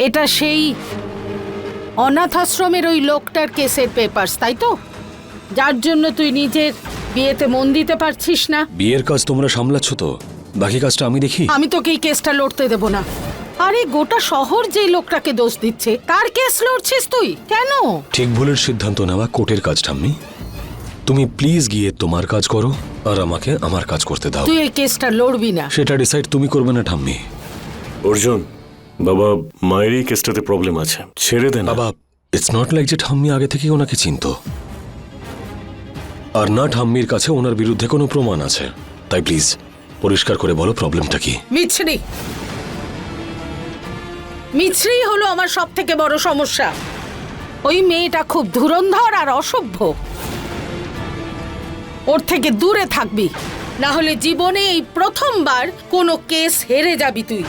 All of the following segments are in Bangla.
এটা সেই অনাথ আশ্রমের ওই লোকটার কেসের পেপারস তাই তো? যার জন্য তুই নিজের বিয়েতে মন দিতে পারছিস না। বিয়ের কাজ তোমরা সামলাচ্ছ তো? বাকি কাজটা আমি দেখি। আমি তোকে এই কেসটা লড়তে দেব না। আরে গোটা শহর যে লোকটাকে দোষ দিচ্ছে কার কেস লড়ছিস তুই? কেন? ঠিক ভুলের সিদ্ধান্ত নেওয়া কোর্টের কাজ ঠাম্মি। তুমি প্লিজ গিয়ে তোমার কাজ করো আর আমাকে আমার কাজ করতে দাও। তুই এই কেসটা লড়বি না। সেটা ডিসাইড তুমি করবে না ঠাম্মি। অর্জুন বাবা মায়ের এই কেসটাতে প্রবলেম আছে। ছেড়ে দেন বাবা ইটস নট লাইক যে ঠাম্মি আগে থেকেই ওনাকে চিনত। আর না ঠাম্মির কাছে ওনার বিরুদ্ধে কোনো প্রমাণ আছে। তাই প্লিজ পরিষ্কার করে বলো প্রবলেমটা কি? মিছরি। মিছরি হলো আমার সব থেকে বড় সমস্যা। ওই মেয়েটা খুব ধুরন্ধর আর অসভ্য। ওর থেকে দূরে থাকবি। না হলে জীবনে এই প্রথমবার কোনো কেস হেরে যাবি তুই।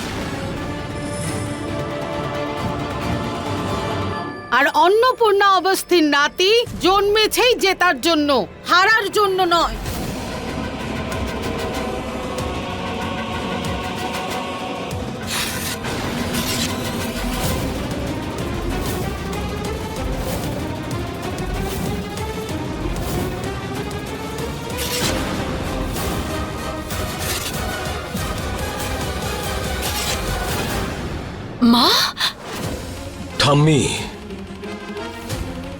আর অন্নপূর্ণা অবস্থির নাতি জন্মেছেই জেতার জন্য হারার জন্য নয়। মা? ঠাম্মি।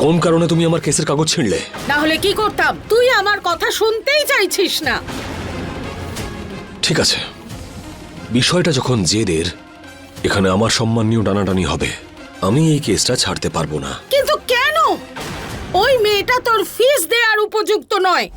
কোন কারণে তুমি আমার কেসের কাগজ ছিঁড়লে? না হলে কি করতাম? তুই আমার কথা শুনতেই চাইছিস না। ঠিক আছে। বিষয়টা যখন জেদের এখানে আমার সম্মান নিয়েও টানাটানি হবে। আমি এই কেসটা ছাড়তে পারব না। কিন্তু কেন? ওই মেয়েটা তোর ফিস দেওয়ার উপযুক্ত নয়।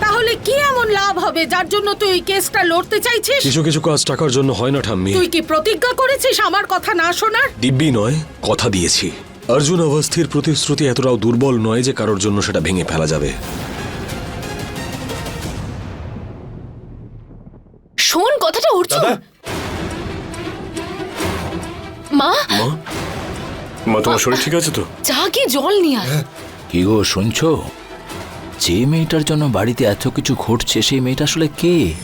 তাহলে কি এমন লাভ হবে যার জন্য তুই ওই কেসটা লড়তে চাইছিস? কিছু কিছু কাজ টাকার জন্য হয় না ঠাম্মি। তুই কি প্রতিজ্ঞা করেছিস আমার কথা না শোনার? দিব্যি নয় কথা দিয়েছি। অর্জুন অবস্থির প্রতিশ্রুতি এতটাও দুর্বল নয় যে কারোর জন্য সেটা ভেঙে ফেলা যাবে। শোন কথাটা অর্জুন মা? মা? তোমার শরীর ঠিক আছে তো? যা কি জল নিয়ে আয়। কি গো শুনছো? যে মেয়েটার জন্য বাড়িতে এত কিছু ঘটছে সেই মেয়েটা আসলে কে?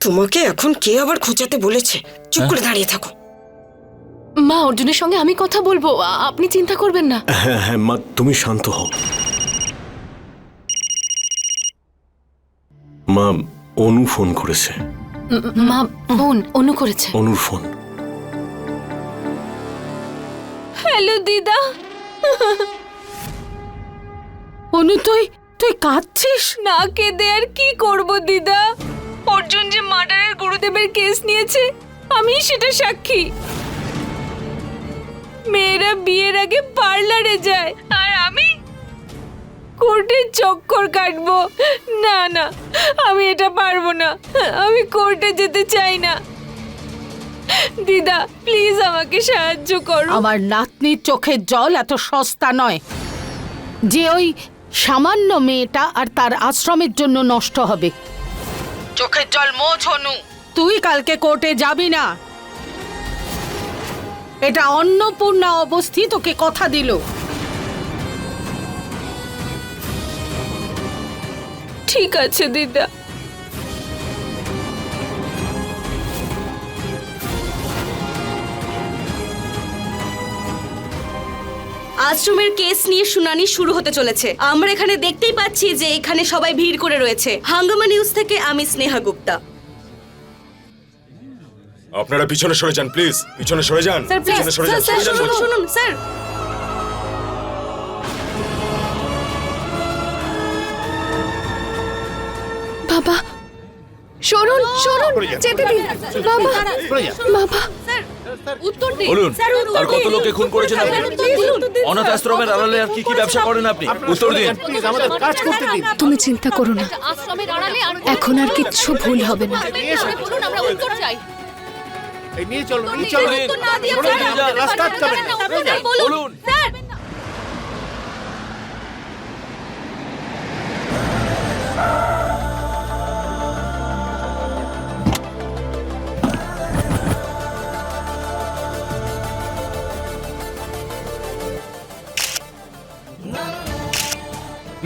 তোমাকে এখন কে আবার খোঁচাতে বলেছে? চুপ করে দাঁড়িয়ে থাকো। মা অর্জুনের সঙ্গে আমি কথা বলব। আপনি চিন্তা করবেন না। হ্যাঁ হ্যাঁ মা তুমি শান্ত হও। মা অনু ফোন করেছে। মা বোন অনু করেছে। অনুর ফোন। হ্যালো দিদা। অনু তুই তুই কাঁদছিস? না কেঁদে আর কি করব দিদা? অর্জুন যে মার্ডারের গুরুদেবের কেস নিয়েছে আমি সেটা সাক্ষী। মেয়েরা বিয়ের আগে পার্লারে যায়। আর আমি কোর্টে চক্কর কাটবো। না না আমি এটা পারব না। আমি কোর্টে যেতে চাই না। দিদা প্লিজ আমাকে সাহায্য করো। আমার নাতনির চোখের জল এত সস্তা নয় যে ওই সামান্য মেয়েটা আর তার আশ্রমের জন্য নষ্ট হবে। চোখের জল মোছ অনু তুই কালকে কোর্টে যাবি না। এটা অন্নপূর্ণা অবস্থি তোকে কথা দিল। ঠিক আছে দিদা। আশ্রমের কেস নিয়ে শুনানি শুরু হতে চলেছে। আমরা এখানে দেখতেই পাচ্ছি যে এখানে সবাই ভিড় করে রয়েছে। হাঙ্গামা নিউজ থেকে আমি স্নেহা গুপ্তা। আপনারা পিছনে সরে যান প্লিজ পিছনে সরে যান। পিছনে সরে যান। স্যার সরে যান। শুনুন স্যার বাবা শুনুন শুনুন যেতে দিন। বাবা বাবা। বলুন আর কত দিন। লোকে খুন করেছেন আপনি স্যার, উত্তর দিন, উত্তর দিন, অনাথ আশ্রমের আড়ালে আর কি কি ব্যবসা করেন আপনি? উত্তর দিন। তুমি চিন্তা করো না। আশ্রমের আড়ালে আর এখন আর কিচ্ছু ভুল হবে না। নিয়ে উত্তর না দিয়ে সরে আপনারা যান, রাস্তা বলুন।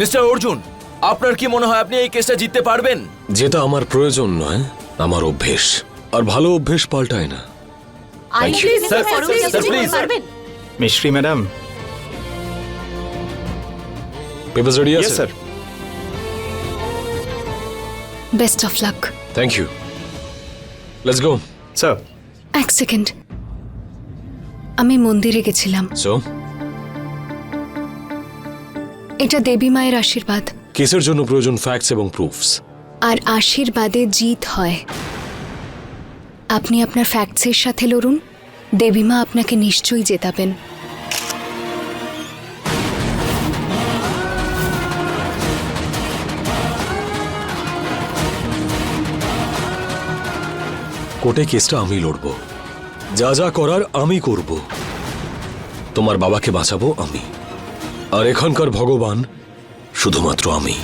মিস্টার অর্জুন আপনার কি মনে হয় আপনি এই কেসটা জিততে পারবেন? যেটা আমার প্রয়োজন নয় আমার অভ্যেস। আর ভালো অভ্যেস পাল্টায় না। মিশ্রি ম্যাডাম পেপারস রেডি আছে sir best of luck thank you let's go sir এক সেকেন্ড আমি মন্দিরে গেছিলাম। সো এটা দেবী মায়ের আশীর্বাদ। কেসের জন্য প্রয়োজন ফ্যাক্টস এবং প্রুফস আর আশীর্বাদে জিত হয়। আপনি আপনার ফ্যাক্টসের সাথে লড়ুন। দেবীমা আপনাকে নিশ্চয়ই জেতাবেন। কোর্টে কেসটা আমি লড়ব। যা যা করার আমি করব। তোমার বাবাকে বাঁচাবো আমি। আর এখানকার ভগবান শুধুমাত্র আমি।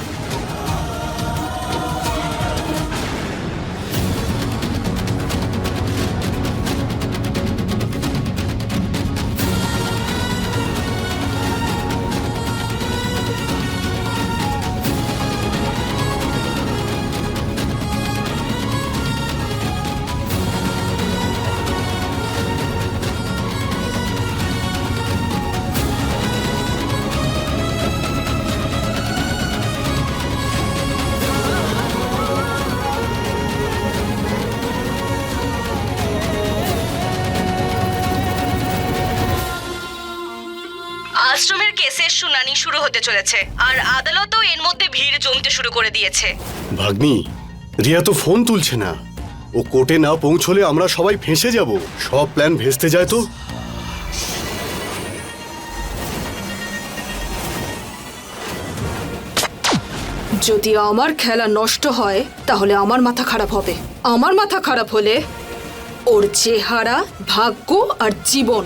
হতে চলেছে। আর আদালতও এর মধ্যে ভিড় জমতে শুরু করে দিয়েছে। ভাগ্নি রিয়া তো ফোন তুলছে না। ও কোর্টে না পৌঁছলে আমরা সবাই ফেঁসে যাব। সব প্ল্যান ভেস্তে যায় তো। যদি আমার খেলা নষ্ট হয় তাহলে আমার মাথা খারাপ হবে। আমার মাথা খারাপ হলে ওর চেহারা ভাগ্য আর জীবন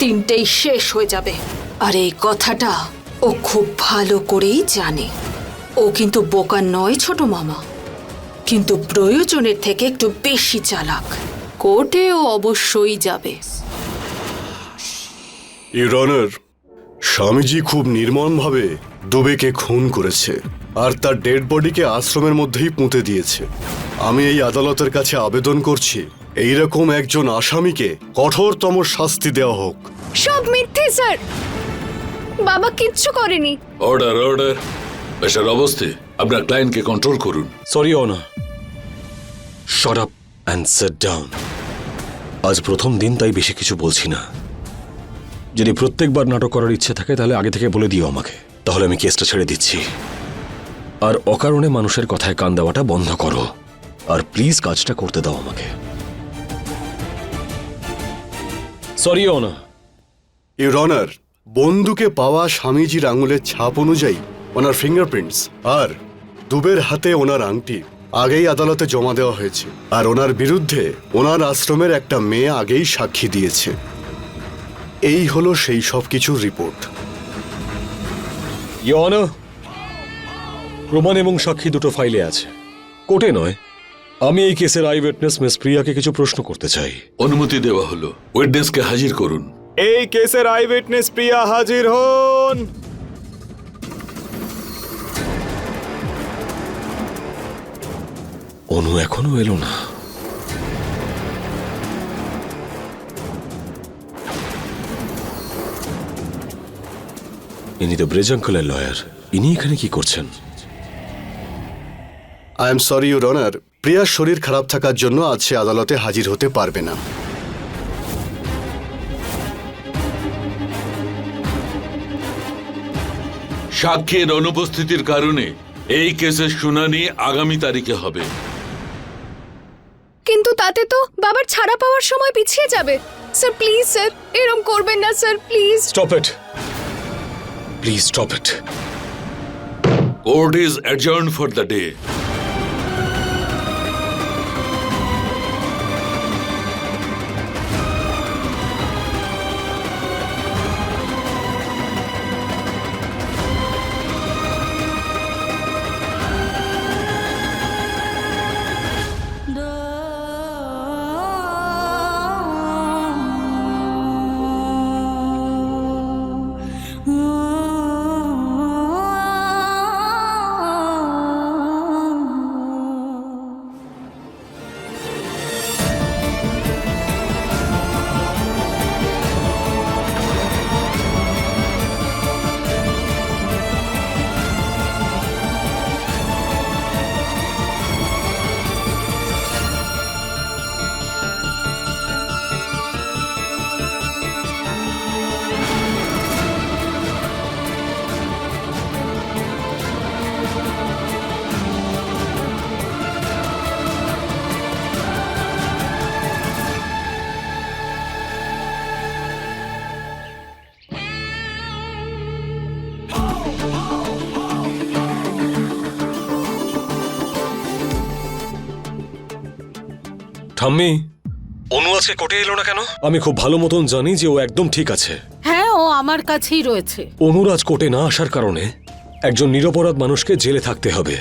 তিনটেই শেষ হয়ে যাবে। আর এই কথাটা ও খুব ভালো করেই জানে। ও কিন্তু বোকা নয় ছোট মামা। কিন্তু প্রয়োজনের থেকে একটু বেশি চালাক। কোর্টে ও অবশ্যই যাবে। ইউর অনার স্বামীজি খুব নির্মমভাবে দুবেকে খুন করেছে আর তার ডেড বডিকে আশ্রমের মধ্যেই পুঁতে দিয়েছে। আমি এই আদালতের কাছে আবেদন করছি এইরকম একজন আসামিকে কঠোরতম শাস্তি দেওয়া হোক। সব মিথ্যে স্যার। বাবা কিচ্ছু করেনি। অর্ডার অর্ডার বেশার অবস্থে আপনার ক্লায়েন্টকে কন্ট্রোল করুন। Sorry honour shut up and sit down আজ প্রথম দিন তাই বেশি কিছু বলছি না। যদি প্রত্যেকবার নাটক করার ইচ্ছে থাকে তাহলে আগে থেকে বলে দিও আমাকে। তাহলে আমি কেসটা ছেড়ে দিচ্ছি। আর অকারণে মানুষের কথায় কান দেওয়াটা বন্ধ করো। আর প্লিজ কাজটা করতে দাও আমাকে। সরি অনা ইউর অনার বন্দুকে পাওয়া স্বামীজির আঙুলের ছাপ অনুযায়ী ওনার ফিঙ্গারপ্রিন্টস আর দুবের হাতে ওনার আংটি আগেই আদালতে জমা দেওয়া হয়েছে। আর ওনার বিরুদ্ধে ওনার আশ্রমের একটা মেয়ে আগেই সাক্ষী দিয়েছে। এই হলো সেই সব কিছুর রিপোর্ট। ইয়না প্রমাণ এবং সাক্ষী দুটো ফাইলে আছে। কোর্টে নয়। আমি এই কেসের আই উইটনেস মিস প্রিয়াকে কিছু প্রশ্ন করতে চাই। অনুমতি দেওয়া হলো। উইটনেসকে হাজির করুন। এই কেসের আই উইটনেস প্রিয়া হাজির হন। অনু এখনও এলো না। ইনি তো ব্রেজ আঙ্কলের লয়ার। ইনি এখানে কি করছেন? I am sorry your honour. প্রিয়ার শরীর খারাপ থাকার জন্য আজ সে আদালতে হাজির হতে পারবে না। সাক্ষীর অনুপস্থিতির কারণে এই কেসের শুনানি আগামী তারিখে হবে। কিন্তু তাতে তো বাবার ছাড়া পাওয়ার সময় পিছিয়ে যাবে। স্যার প্লিজ স্যার এরম করবেন না sir please. Stop it please stop it court is adjourn for the day ঠাম্মি অনু আজকে কোর্টে এলো না কেন? আমি খুব ভালো মতন জানি যে ও একদম ঠিক আছে। হ্যাঁ ও আমার কাছেই রয়েছে। অনুর আজ কোর্টে না আসার কারণে একজন নিরপরাধ মানুষকে জেলে থাকতে হবে।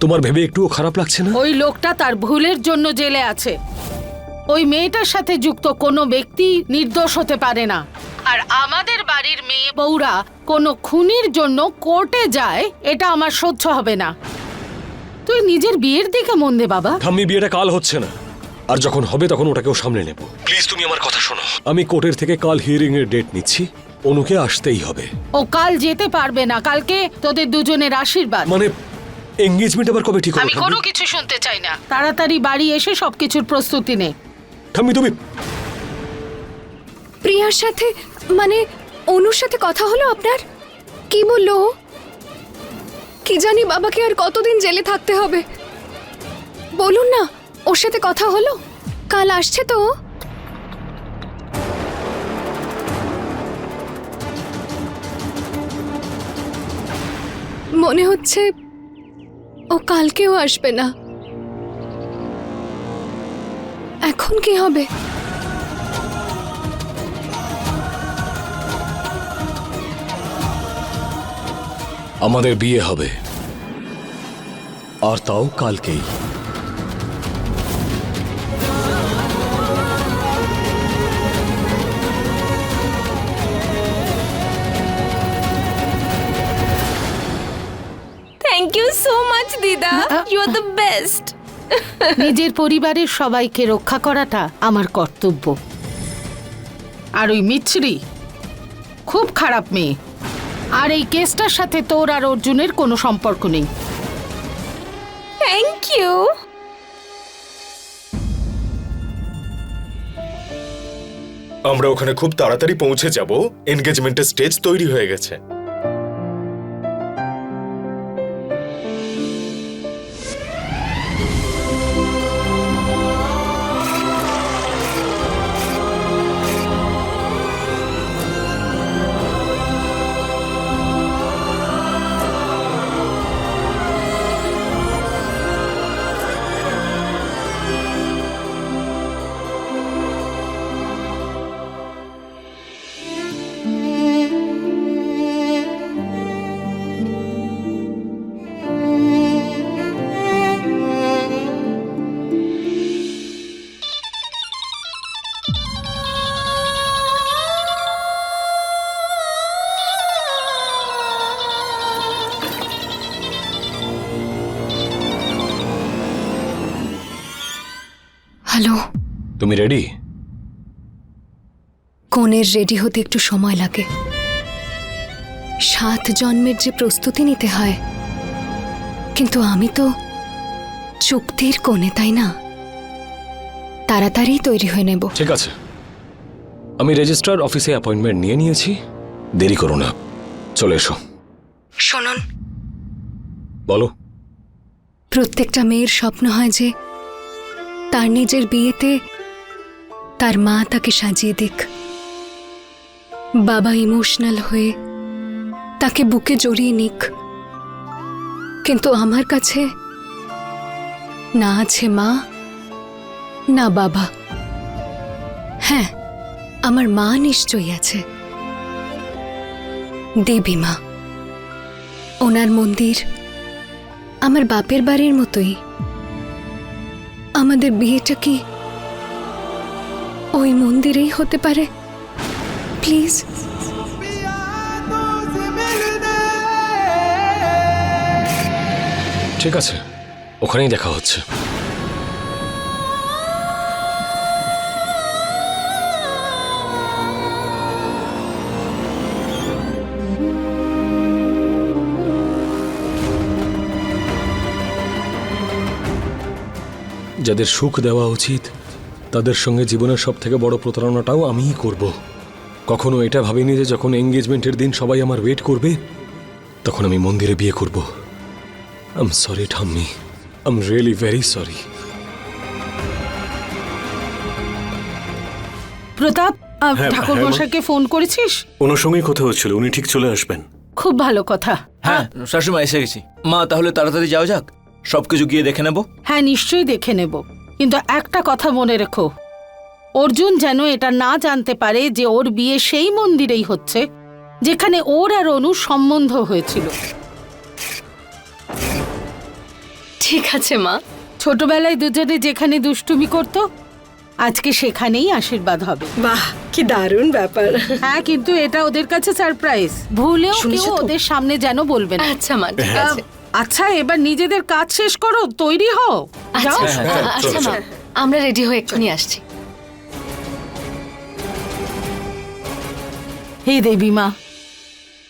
তোমার ভেবে একটুও খারাপ লাগছে না? ওই লোকটা তার ভুলের জন্য জেলে আছে। ওই মেয়েটার সাথে যুক্ত কোনো ব্যক্তি নির্দোষ হতে পারে না। আর আমাদের বাড়ির মেয়ে বউরা কোনো খুনির জন্য কোর্টে যায় এটা আমার সহ্য হবে না। তুই নিজের বিয়ের দিকে মন দে বাবা। ঠাম্মি বিয়েটা কাল হচ্ছে না। আর যখন হবে তখন ওটাকেও সামনে নেব। প্লিজ তুমি আমার কথা শোনো। আমি কোর্টের থেকে কাল হিয়ারিং এর ডেট নিচ্ছি। অনুকে আসতেই হবে। ও কাল যেতে পারবে না। কালকে তোদের দুজনের আশীর্বাদ। মানে এঙ্গেজমেন্ট আবার কবে ঠিক হলো আমি কোনো কিছু শুনতে চাই না। তাড়াতাড়ি বাড়ি এসে সবকিছুর প্রস্তুতি নে। ঠাম্মি তুমি। প্রিয়ার সাথে মানে অনুর সাথে কথা হলো আপনার? কি বলল ও? কি জানি বাবাকে আর কতদিন জেলে থাকতে হবে। বলুন না। ওর সাথে কথা হলো? কাল আসছে তো। মনে হচ্ছে ও কালকেও আসবে না। এখন কি হবে? আমাদের বিয়ে হবে। আর তাও কালকেই। সো মাচ দিদা ইউ আর দ্য বেস্ট নিজের পরিবারের সবাইকে রক্ষা করাটা আমার কর্তব্য। আর ওই মিছরি খুব খারাপ মেয়ে। আর এই কেসটার সাথে তোর আর অর্জুনের কোনো সম্পর্ক নেই। থ্যাংক ইউ আমরা ওখানে খুব তাড়াতাড়ি পৌঁছে যাব। এনগেজমেন্টের স্টেজ তৈরি হয়ে গেছে। হ্যালো। তুমি রেডি? কনের রেডি হতে একটু সময় লাগে। সাত জন্মের যে প্রস্তুতি নিতে হয়। কিন্তু আমি তো চুক্তির কোণে তাই না? তাড়াতাড়ি তৈরি হয়ে নেব। ঠিক আছে। আমি রেজিস্ট্রার অফিসে অ্যাপয়েন্টমেন্ট নিয়ে নিয়েছি। দেরি করো না। চলে এসো। শুনুন। বলো। প্রত্যেকটা মেয়ের স্বপ্ন হয় যে তার নিজের বিয়েতে তার মা তাকে সাজিয়ে দিক। বাবা ইমোশনাল হয়ে তাকে বুকে জড়িয়ে নিক। কিন্তু আমার কাছে না আছে মা, না বাবা। হ্যাঁ আমার মা নিশ্চয়ই আছে। দেবী মা, ওনার মন্দির আমার বাপের বাড়ির মতোই। আমাদের বিয়েটা কি ওই মন্দিরেই হতে পারে? প্লিজ। ঠিক আছে ওখানেই দেখা হচ্ছে। যাদের সুখ দেওয়া উচিত তাদের সঙ্গে জীবনের সব থেকে বড় প্রতারণাটাও আমিই করব। কখনো এটা ভাবিনি যে যখন এঙ্গেজমেন্টের দিন সবাই আমার ওয়েট করবে তখন আমি মন্দিরে বিয়ে করব। আম সরি ঠাম্মি। I'm really very sorry Pratap হ্যাঁ, ঠাকুর হ্যাঁ, মশাইকে ফোন করেছিস? ওনার সঙ্গেই কথা হচ্ছিল উনি ঠিক চলে আসবেন। খুব ভালো কথা। হ্যাঁ শাশুমা এসে গেছি। মা তাহলে তাড়াতাড়ি যাওয়া যাক। সবকিছু গিয়ে দেখে নেব? হ্যাঁ নিশ্চয়ই দেখে নেব। কিন্তু একটা কথা মনে রেখো। অর্জুন যেন এটা না জানতে পারে যে ওর বিয়ে সেই মন্দিরেই হচ্ছে যেখানে ওর আর অনু সম্বন্ধ হয়েছিল। ঠিক আছে মা। ছোটবেলায় দুজনে যেখানে দুষ্টুমি করত আজকে সেখানেই আশীর্বাদ হবে। বাহ কি দারুণ ব্যাপার। হ্যাঁ কিন্তু এটা ওদের কাছে সারপ্রাইজ ভুলেও কেউ শুনেছো তো? ওদের সামনে যেন বলবে না। আচ্ছা মা ঠিক আছে। আচ্ছা এবার নিজেদের কাজ শেষ করো তৈরি হও। যাও। আচ্ছা হ্যাঁ, আচ্ছা মা আমরা রেডি হয়ে এক্ষুনি আসছি। হে দেবী মা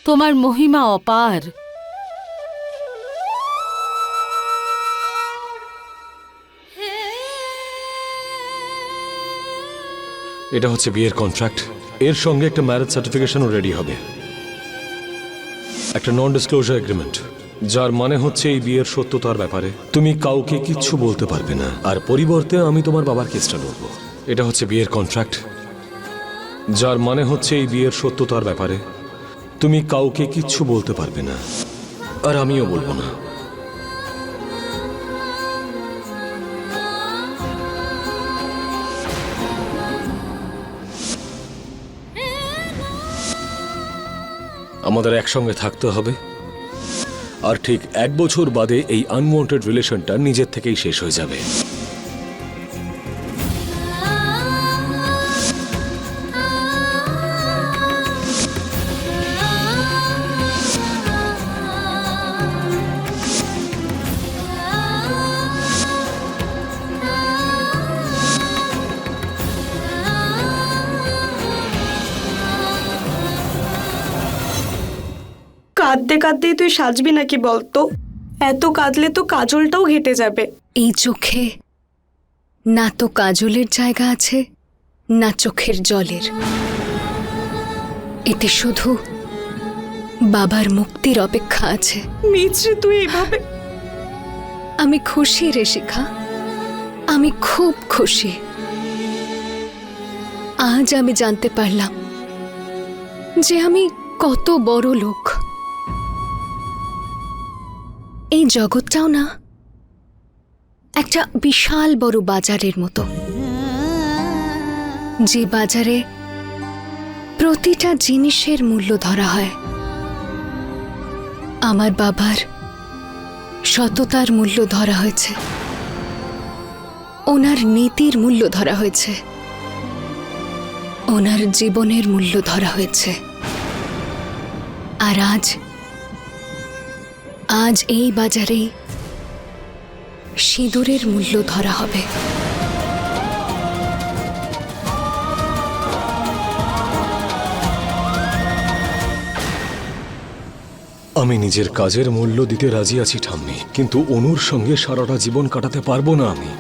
তোমার মহিমা অপার। এটা হচ্ছে বিয়ের কন্ট্রাক্ট এর সঙ্গে একটা ম্যারেজ সার্টিফিকেশনও রেডি হবে। একটা নন ডিসক্লোজার এগ্রিমেন্ট যার মানে হচ্ছে এই বিয়ের সত্যতার ব্যাপারে। তুমি কাউকে কিচ্ছু বলতে পারবে না। আর পরিবর্তে আমি তোমার বাবার কেসটা লড়ব এটা হচ্ছে বিয়ের কন্ট্রাক্ট যার মানে হচ্ছে এই বিয়ের সত্যতার ব্যাপারে। তুমি কাউকে কিচ্ছু বলতে পারবে না। আর আমিও বলব না। আমাদের একসঙ্গে থাকতে হবে। আর ঠিক এক বছর বাদে এই আনওয়ান্টেড রিলেশনটা নিজের থেকেই শেষ হয়ে যাবে। তুই সাজবি নাকি বলতো এত কাঁদলে তো কাজলটাও ঘেটে যাবে। এই চোখে না তো কাজলের জায়গা আছে না চোখের জলের। এতে শুধু বাবার মুক্তির অপেক্ষা আছে। মিছরি তুই এইভাবে আমি খুশি রে শিখা। আমি খুব খুশি। আজ আমি জানতে পারলাম যে আমি কত বড় লোক। এই জগৎটাও না, একটা বিশাল বড় বাজারের মতো। যে বাজারে প্রতিটা জিনিসের মূল্য ধরা হয়। আমার বাবার সততার মূল্য ধরা হয়েছে। ওনার নীতির মূল্য ধরা হয়েছে। ওনার জীবনের মূল্য ধরা হয়েছে। আর আজ আজ এই বাজারেই সিঁদুরের মূল্য ধরা হবে। আমি নিজের কাজের মূল্য দিতে রাজি আছি, ঠাম্মি, কিন্তু অনুর সঙ্গে সারাটা জীবন কাটাতে পারব না আমি।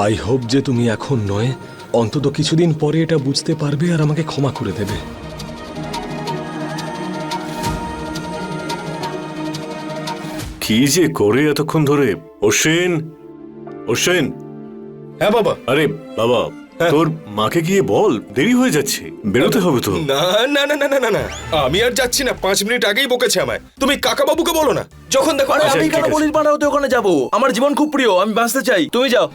আই হোপ যে তুমি এখন নয়, অন্তত কিছুদিন পরে এটা বুঝতে পারবে আর আমাকে ক্ষমা করে দেবে। কি যে করে এতক্ষণ ধরে? অশ্বিন অশ্বিন। হ্যাঁ বাবা। আরে বাবা তোর মাকে গিয়ে বল দেরি হয়ে যাচ্ছে। বেরোতে হবে তো। না না না না না না না। আমি আর যাচ্ছি না পাঁচ মিনিট আগেই বকেছে আমায়। তুমি কাকা বাবুকে বলো না। যখন দেখো আচ্ছা, আমি কেন। বলির পাড়া হতে ওখানে যাব? আমার জীবন খুব প্রিয় আমি বাঁচতে চাই। তুমি যাও।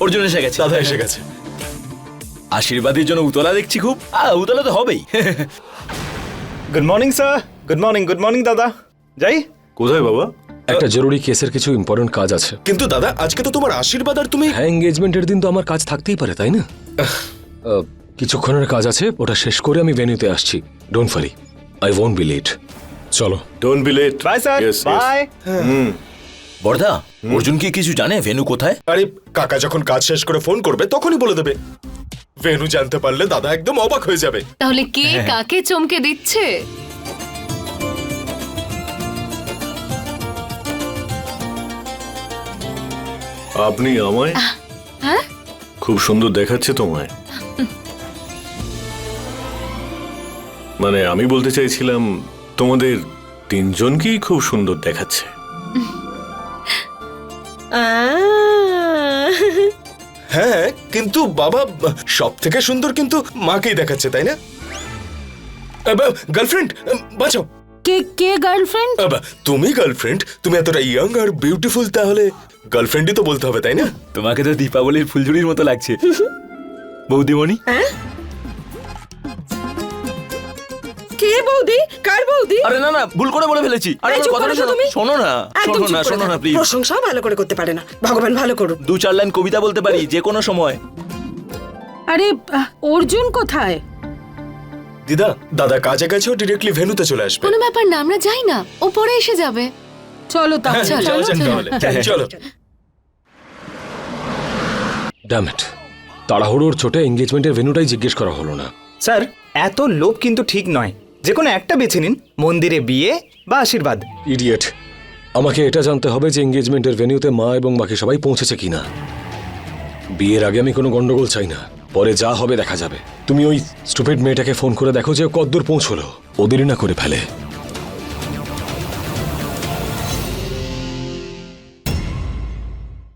অর্জুন এসে গেছে। দাদা এসে গেছে। আশীর্বাদের জন্য উতলা দেখছি খুব। আ, উতলা তো হবেই। Good morning sir good morning good morning দাদা। যাই। কোথায় বাবা? একটা জরুরি কেসের কিছু ইম্পর্টেন্ট কাজ আছে। কিন্তু দাদা আজকে তো তোমার আশীর্বাদ আর তুমি হ্যাঁ এঙ্গেজমেন্টের দিন তো আমার কাজ থাকতেই পারে তাই না? আহ, কিছুক্ষণের কাজ আছে ওটা শেষ করে আমি ভেন্যুতে আসছি। Don't worry I won't be late চলো। Don't be late bye sir bye বর্দা অর্জুন কি কিছু জানে ভেনু কোথায়? আরে কাকা যখন কাজ শেষ করে ফোন করবে তখনই বলে দেবে। ভেনু জানতে পারলে দাদা একদম অবাক হয়ে যাবে। তাহলে কে কাকে চমকে দিচ্ছে? আপনি আমায়? হ্যাঁ? খুব সুন্দর দেখাচ্ছে তোমায়। মানে আমি বলতে চাইছিলাম তোমাদের তিনজনকেই খুব সুন্দর দেখাচ্ছে। হ্যাঁ কিন্তু বাবা সব থেকে সুন্দর কিন্তু মাকেই দেখাচ্ছে তাই না? গার্লফ্রেন্ড বাঁচাও। কে কে গার্লফ্রেন্ড বাবা তুমি গার্লফ্রেন্ড তুমি এতটা ইয়াং আর বিউটিফুল তাহলে গার্লফ্রেন্ডই তো বলতে হবে তাই না? তোমাকে তো দীপাবলির ফুলঝুরির মতো লাগছে। বৌদিমণি? কে বৌদি কার বৌদি? আরে না না ভুল করে বলে ফেলেছি। আরে আমার কথাটা শোনো তুমি। শোনো না শোনো না শোনো না প্লিজ প্রশংসাও ভালো করে করতে পারে না। ভগবান ভালো করুক। দু চার লাইন কবিতা বলতে পারি যে কোনো সময়। আরে অর্জুন কোথায়? দিদা দাদা কাজে গেছে ডিরেক্টলি ভেনুতে চলে আসবে। কোনো ব্যাপার না আমরা যাই না ও পরে এসে যাবে। চলো তাহলে। হ্যাঁ, চলো চলো ড্যামেট তাড়াহুড়োর চোটে এঙ্গেজমেন্টের ভেন্যুটাই জিজ্ঞেস করা হলো না। স্যার এত লোভ কিন্তু ঠিক নয়। যে কোনো একটা বেছে নিন, মন্দিরে বিয়ে বা আশীর্বাদ। ইডিয়েট আমাকে এটা জানতে হবে যে এঙ্গেজমেন্টের ভেনিউতে মা এবং বাকি সবাই পৌঁছেছে কিনা। বিয়ের আগে আমি কোনো গন্ডগোল চাই না। পরে যা হবে দেখা যাবে। তুমি ওই স্টুপেড মেয়েটাকে ফোন করে দেখো যে কদ্দূর পৌঁছলো। ওদেরই না করে ফেলে।